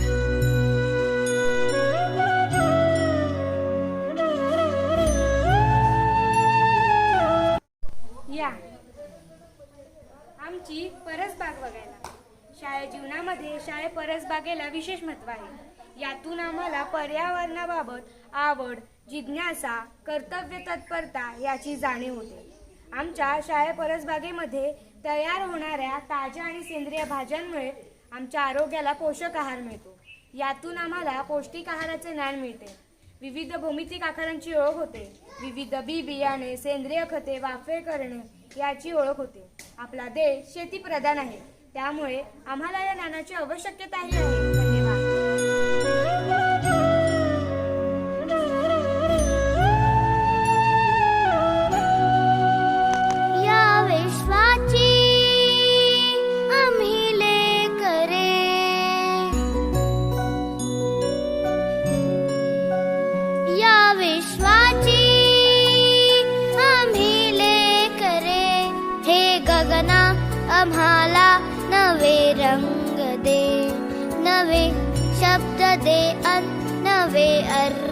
या. आमची परसबाग बघायला. शाळे जीवनामध्ये शाळे परसबागेला विशेष महत्त्व आहे. यातून आम्हाला पर्यावरणाबाबत आवड जिज्ञासा कर्तव्य तत्परता याची जाणीव होते. आमच्या शाळे परसबागेमध्ये तयार होणाऱ्या ताज्या आणि सेंद्रिय भाज्यांमुळे आमच्या आरोग्याला पोषक आहार मिळतो. यातून आम्हाला पौष्टिक आहाराचे ज्ञान मिळते. विविध भौमितिक आकारांची ओळख होते. विविध बी बियाणे सेंद्रिय खते वाफे करणे याची ओळख होते. आपला देश शेतीप्रधान आहे. त्यामुळे आम्हाला या ज्ञानाची आवश्यकताही आहे. धन्यवाद. शब्द दे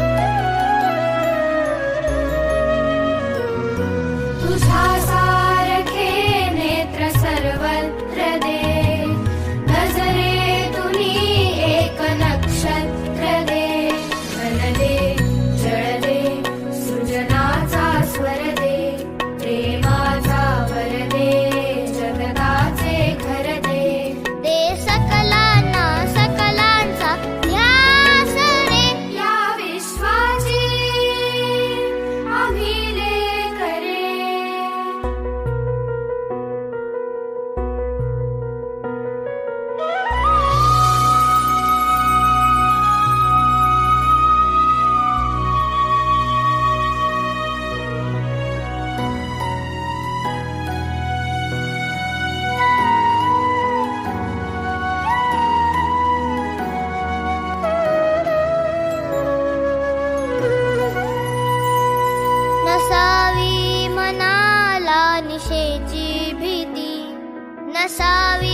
Sorry.